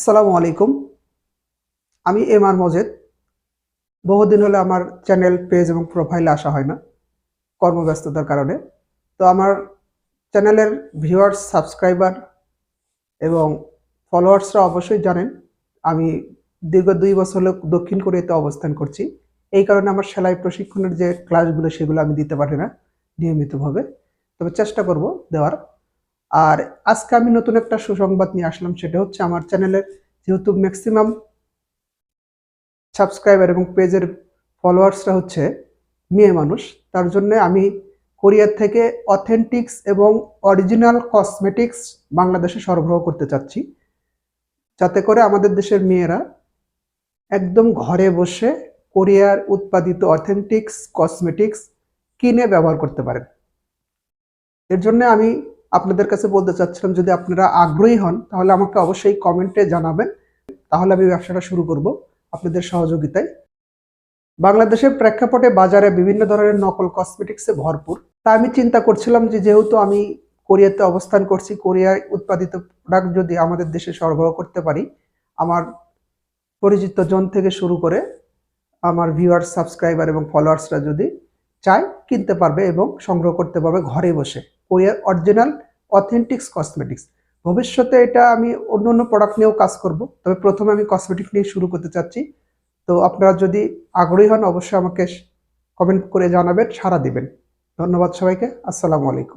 আসসালামু আলাইকুম। আমি এম আর মজেদ। বহুদিন হলে আমার চ্যানেল, পেজ এবং প্রোফাইলে আসা হয় না, কর্মব্যস্ততার কারণে। তো আমার চ্যানেলের ভিউয়ার্স, সাবস্ক্রাইবার এবং ফলোয়ার্সরা অবশ্যই জানেন, আমি দীর্ঘ দুই বছর দক্ষিণ কোরিয়াতে অবস্থান করছি। এই কারণে আমার সেলাই প্রশিক্ষণের যে ক্লাসগুলো, সেগুলো আমি দিতে পারি না নিয়মিতভাবে। তবে চেষ্টা করব দেওয়ার। আর আজকে আমি নতুন একটা সুসংবাদ নিয়ে আসলাম, সেটা হচ্ছে আমার চ্যানেলের যেহেতু ম্যাক্সিমাম সাবস্ক্রাইবার এবং পেজের ফলোয়ার্সরা হচ্ছে মেয়ে মানুষ, তার জন্য আমি কোরিয়ার থেকে অথেন্টিক্স এবং অরিজিনাল কসমেটিক্স বাংলাদেশে সরবরাহ করতে চাচ্ছি। যাতে করে আমাদের দেশের মেয়েরা একদম ঘরে বসে কোরিয়ার উৎপাদিত অথেন্টিক্স কসমেটিক্স কিনে ব্যবহার করতে পারেন এর জন্য আমি আপনাদের কাছে বলতে চাচ্ছিলাম, যদি আপনারা আগ্রহী হন, তাহলে আমাকে অবশ্যই কমেন্টে জানাবেন। তাহলে আমি ব্যবসাটা শুরু করব আপনাদের সহযোগিতায়। বাংলাদেশের প্রেক্ষাপটে বাজারে বিভিন্ন ধরনের নকল কসমেটিক্সে ভরপুর। তা আমি চিন্তা করছিলাম যে, যেহেতু আমি কোরিয়াতে অবস্থান করছি, কোরিয়ায় উৎপাদিত প্রোডাক্ট যদি আমাদের দেশে সরবরাহ করতে পারি, আমার পরিচিত জন থেকে শুরু করে আমার ভিউয়ার সাবস্ক্রাইবার এবং ফলোয়ার্সরা যদি চায়, কিনতে পারবে এবং সংগ্রহ করতে পারবে ঘরে বসে। কোরিয়ার অরিজিনাল অথেন্টিক্স কসমেটিক্স ভবিষ্যতে এটা আমি অন্য অন্য প্রোডাক্ট নিয়েও কাজ করব। তবে প্রথমে আমি কসমেটিক নিয়ে শুরু করতে চাচ্ছি। তো আপনারা যদি আগ্রহী হন, অবশ্যই আমাকে কমেন্ট করে জানাবেন সারা দিবেন। ধন্যবাদ সবাইকে। আসসালামু আলাইকুম।